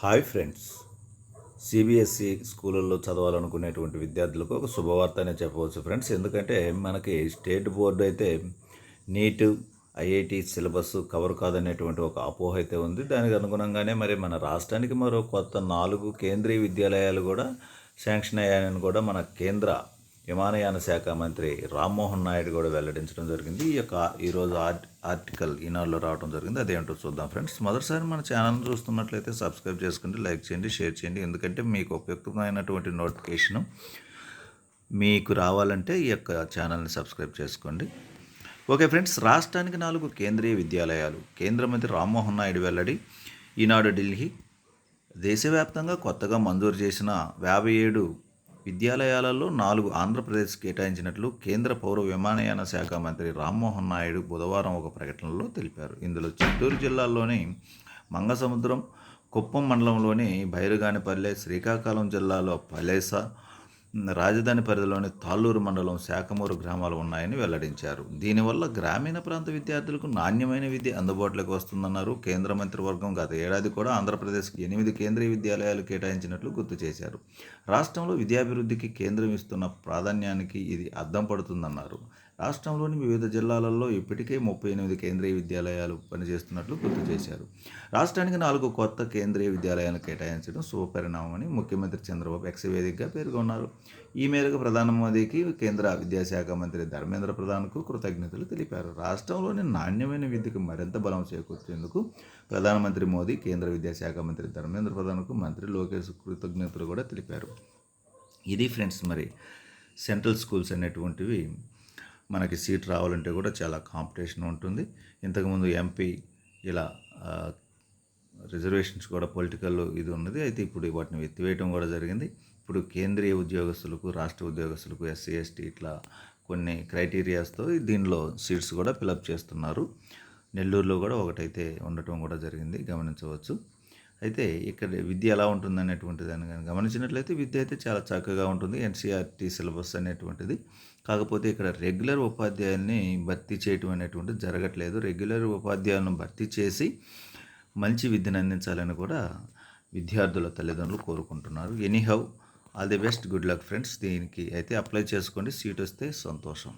Hi friends. CBSE స్కూళ్ళల్లో చదవాలనుకునేటువంటి విద్యార్థులకు ఒక శుభవార్త అనే చెప్పవచ్చు ఫ్రెండ్స్. ఎందుకంటే మనకి స్టేట్ బోర్డు అయితే నీట్ ఐఐటి సిలబస్ కవర్ కాదనేటువంటి ఒక అపోహ అయితే ఉంది. దానికి అనుగుణంగానే మరి మన రాష్ట్రానికి మరో కొత్త నాలుగు కేంద్రీయ విద్యాలయాలు కూడా శాంక్షన్ అయ్యాయని కూడా మన కేంద్ర విమానయాన శాఖ మంత్రి రామ్మోహన్ నాయుడు కూడా వెల్లడించడం జరిగింది. ఈ యొక్క ఈరోజు ఆర్ట్ ఆర్టికల్ ఈనాడులో రావడం జరిగింది. అదేంటో చూద్దాం ఫ్రెండ్స్. మొదటిసారి మన ఛానల్ చూస్తున్నట్లయితే సబ్స్క్రైబ్ చేసుకోండి లైక్ చేయండి షేర్ చేయండి. ఎందుకంటే మీకు ఉపయుక్తమైనటువంటి నోటిఫికేషన్ మీకు రావాలంటే ఈ యొక్క ఛానల్ని సబ్స్క్రైబ్ చేసుకోండి. ఓకే ఫ్రెండ్స్ రాష్ట్రానికి నాలుగు కేంద్రీయ విద్యాలయాలు. కేంద్ర మంత్రి రామ్మోహన్ నాయుడు వెల్లడి ఈనాడు ఢిల్లీ. దేశవ్యాప్తంగా కొత్తగా మంజూరు చేసిన యాభై ఏడు విద్యాలయాలలో నాలుగు ఆంధ్రప్రదేశ్ కేటాయించినట్లు కేంద్ర పౌర విమానయాన శాఖ మంత్రి రామ్మోహన్ నాయుడు బుధవారం ఒక ప్రకటనలో తెలిపారు. ఇందులో చిత్తూరు జిల్లాలోని మంగసముద్రం కుప్పం మండలంలోని బైరుగానిపల్లె శ్రీకాకుళం జిల్లాలో పలేస రాజధాని పరిధిలోని తాళ్ళూరు మండలం శాఖమూరు గ్రామాలు ఉన్నాయని వెల్లడించారు. దీనివల్ల గ్రామీణ ప్రాంత విద్యార్థులకు నాణ్యమైన విద్య అందుబాటులోకి వస్తుందన్నారు. కేంద్ర మంత్రివర్గం గత ఏడాది కూడా ఆంధ్రప్రదేశ్కి ఎనిమిది కేంద్రీయ విద్యాలయాలు కేటాయించినట్లు గుర్తు చేశారు. రాష్ట్రంలో విద్యాభివృద్ధికి కేంద్రం ఇస్తున్న ప్రాధాన్యానికి ఇది అద్దం పడుతుందన్నారు. రాష్ట్రంలోని వివిధ జిల్లాలలో ఇప్పటికే ముప్పై ఎనిమిది కేంద్రీయ విద్యాలయాలు పనిచేస్తున్నట్లు గుర్తు చేశారు. రాష్ట్రానికి నాలుగు కొత్త కేంద్రీయ విద్యాలయాలను కేటాయించడం శుభపరిణామమని ముఖ్యమంత్రి చంద్రబాబు ఎక్సవేదికగా పేర్కొన్నారు. ఈ మేరకు ప్రధాన మోదీకి కేంద్ర విద్యాశాఖ మంత్రి ధర్మేంద్ర ప్రధాన్కు కృతజ్ఞతలు తెలిపారు. రాష్ట్రంలోని నాణ్యమైన విద్యకు మరింత బలం చేకూర్చేందుకు ప్రధానమంత్రి మోదీ కేంద్ర విద్యాశాఖ మంత్రి ధర్మేంద్ర ప్రధాన్కు మంత్రి లోకేష్ కృతజ్ఞతలు కూడా తెలిపారు. ఇది ఫ్రెండ్స్ మరి సెంట్రల్ స్కూల్స్ అనేటువంటివి మనకి సీట్ రావాలంటే కూడా చాలా కాంపిటీషన్ ఉంటుంది. ఇంతకుముందు ఎంపీ ఇలా రిజర్వేషన్స్ కూడా పొలిటికల్ ఇది ఉన్నది. అయితే ఇప్పుడు వాటిని ఎత్తివేయడం కూడా జరిగింది. ఇప్పుడు కేంద్రీయ ఉద్యోగస్తులకు రాష్ట్ర ఉద్యోగస్తులకు ఎస్సీ ఎస్టీ ఇట్లా కొన్ని క్రైటీరియాస్తో దీనిలో సీట్స్ కూడా ఫిలప్ చేస్తున్నారు. నెల్లూరులో కూడా ఒకటైతే ఉండటం కూడా జరిగింది. గమనించవచ్చు. అయితే ఇక్కడ విద్య ఎలా ఉంటుంది అనేటువంటి దాన్ని కానీ గమనించినట్లయితే విద్య అయితే చాలా చక్కగా ఉంటుంది. ఎన్సీఆర్టీ సిలబస్ అనేటువంటిది. కాకపోతే ఇక్కడ రెగ్యులర్ ఉపాధ్యాయుల్ని భర్తీ చేయటం అనేటువంటిది జరగట్లేదు. రెగ్యులర్ ఉపాధ్యాయులను భర్తీ చేసి మంచి విద్యను అందించాలని కూడా విద్యార్థుల తల్లిదండ్రులు కోరుకుంటున్నారు. Anyhow all the best good luck friends. దీనికి అయితే అప్లై చేసుకోండి. సీట్ వస్తే సంతోషం.